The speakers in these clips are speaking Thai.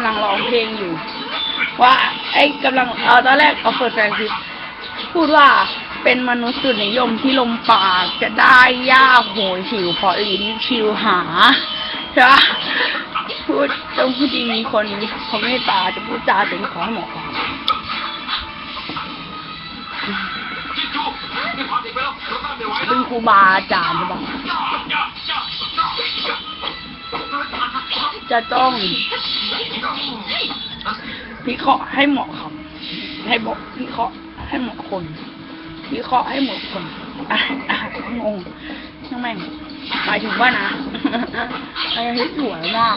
ำลังร้องเพลงอยู่ ว่าไอ้กำลังเออตอนแรกเอาเปิดแฟนซิพูดว่าเป็นมนุษย์สุดนิยมที่ลมปากจะได้ย่าโหยหิวเพราะลิ้นชิวหาใช่ปะพูดต้องพูดดีมีคนเขาไม่ตาจะพูดจาถึงของให้หมองจิ๊กจูนี่ผ่านอีกไปแล้วาต้านเป็นครูบาอาจารย์ใช่ปะ จะต้องพิเคราะห์ให้เหมาะครับ ให้เหมาะพิเคราะห์ให้เหมาะคนพิเคราะห์ให้เหมาะคนอะอะงงช่งแม่งหมายถึงว่านะไอ้ที่สวยมาก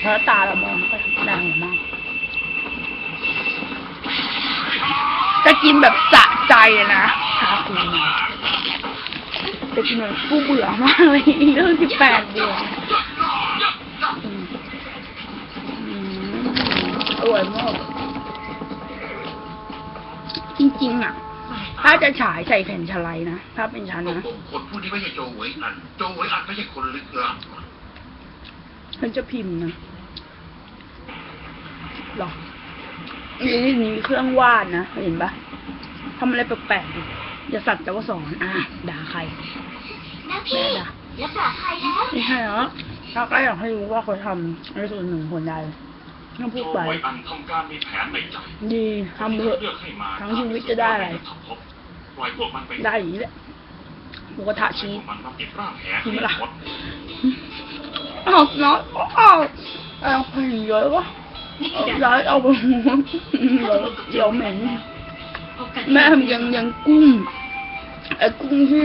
เพราะตาเรามองไม่ค่อยแรงมาก จะกินแบบสะใจเลยนะชาคูเนี่ยจะกินแบบกูเบื่อมากเลยเรื่องที่แปดเดือนอืมอืม อร่อยมากจริงๆอะ ถ้าจะฉายใส่แผ่นชะไลนะ ถ้าเป็นฉันตกนะลงคนผู้นี้ไม่ใช่โจเหวยอัน โจเหวยอันไม่ใช่คนลึกลับฉันจะพิมพ์นะหรอนี่นี่เครื่องวาดนะ เห็นปะทำอะไรแปลกๆดิอย่าสัตว์แต่ว่าสอนอะด่าใครนะพี่แม่ด่าแล้วปลอดภัยแล้วไม่ใช่เหรอถ้าก็อยากให้รู้ว่าเขาทำในส่วนหนึ่งผลใด ต้องพูโจดไปเหวยอันทำการมีแผนในใจดีทำเถอะเลือกให้มาทั้งชีวิตจะได้อะไรปล่อยพวกมันไปได้อย่างนี้แหละหมูกระทะชีสมันมาติดร่างแหกินไหมล่ะหมดอ้าวน้อยอ้าวเอาไปเยอะวะเอาย้ายเอาไปหัวเดี๋ยวเดี๋ยวเหม็นแม่มันยังยังกุ้งไอ้กุ้งที่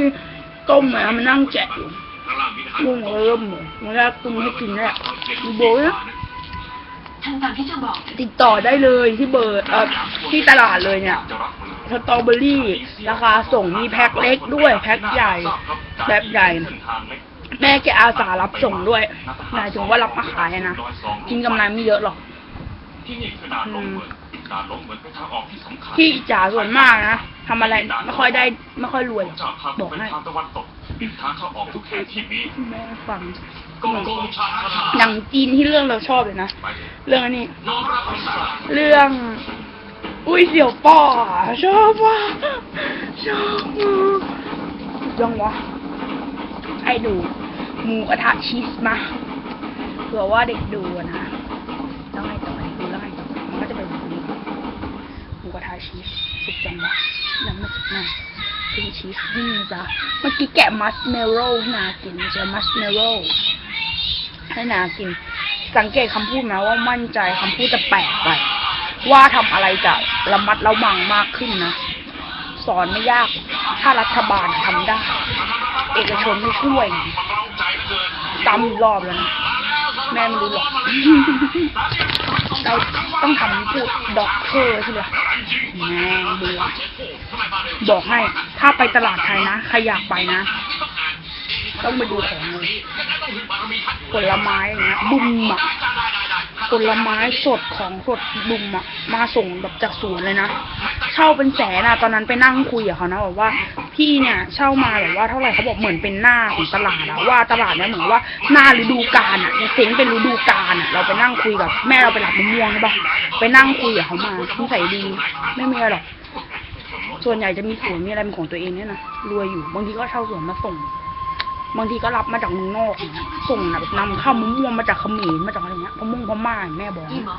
ต้มอะมันนั่งแจะอยู่ข้างล่างมีทหารกุ้งเริ่มเลยมันแรกกุ้งให้กินแรกมีโบยนะ ทำตามที่เจ้าบอกติดต่อได้เลยที่เบอร์เอ่อที่ตลาดเลยเนี่ยจะรับมือสตรอเบอรี่ราคาส่งมีแพ็คเล็กด้วย แพ็คใหญ่แบบใหญ่ แม่แกอาสารับส่งด้วยหมายถึงว่ารับมาขายอะนะกินกำไรไม่เยอะหรอกที่นี่คือด่านลงเหมือนด่านลงเหมือนเป็นทางออกที่สำคัญที่จ๋าส่วนมากนะทำอะไรไม่ค่อยได้ไม่ค่อยรวยหรอกจะพาบอกเป็นให้ทางตะวันตกปิดทางเข้าออกทุกแห่งที่มีแม่ฟังกงกงชาชา หนังจีนที่เรื่องเราชอบเลยนะไปเรื่องอันนี้น้องรับคำสั่งเรื่อง อุ้ยเสี่ยวป้ออะชอบว่ะชอบมากยังวะให้ดูหมูกระทะชีสมาเผื่อว่าเด็กดูอะนะต้องให้ต่อดูแล้วไงต่อมันก็จะเป็นแบบนี้หมูกระทะชีสสุดจังวะยังไม่สุดนะคือชีสนี่นะจ๊ะเมื่อกี้แกะมัสเมลโล่ให้นากินจะมัสเมลโล่ ให้นากิน สังเกตคำพูดไหมว่ามั่นใจคำพูดจะแปลกไป ว่าทำอะไรจะระมัดระวังมากขึ้นนะ สอนไม่ยาก ถ้ารัฐบาลทำได้ เอกชนไม่ช่วยจำรอบแล้วนะ แม่ไม่รู้หรอก เราต้องทำพูดด็อกเตอร์ใช่ไหมแม่ดูอะบอกให้ ถ้าไปตลาดไทยนะ ใครอยากไปนะ ต้องไปดูของเลยผลไม้อย่างเงี้ยบุมอะผลไม้สดของสดบุมอะ มาส่งแบบจากสวนเลยนะเช่าเป็นแสนอะตอนนั้นไปนั่งคุยกับเขานะบอกว่าพี่เนี่ย เช่ามาแบบว่าเท่าไหร่เขาบอกเหมือนเป็นหน้าของตลาดอะว่าตลาดเนี่ยเหมือนว่าหน้าฤดูกาลอะเซ็งเป็นฤดูกาลอะเราไปนั่งคุยกับแม่เราไปหลับมะม่วงใช่ปะไปนั่งคุยกับเขามานิสัยดี ไม่มีอะไรหรอกส่วนใหญ่จะมีสวนมีอะไรเป็นของตัวเองเนี่ยนะรวยอยู่บางทีก็เช่าสวนมาส่ง บางทีก็รับมาจากเมืองนอกส่งเงี้ยส่งนะแบบนำเข้าวมะม่วงมาจากเขมรมาจากอะไรเงี้ยมะม่วงพม่าอย่างแม่บอก จริงเหรอ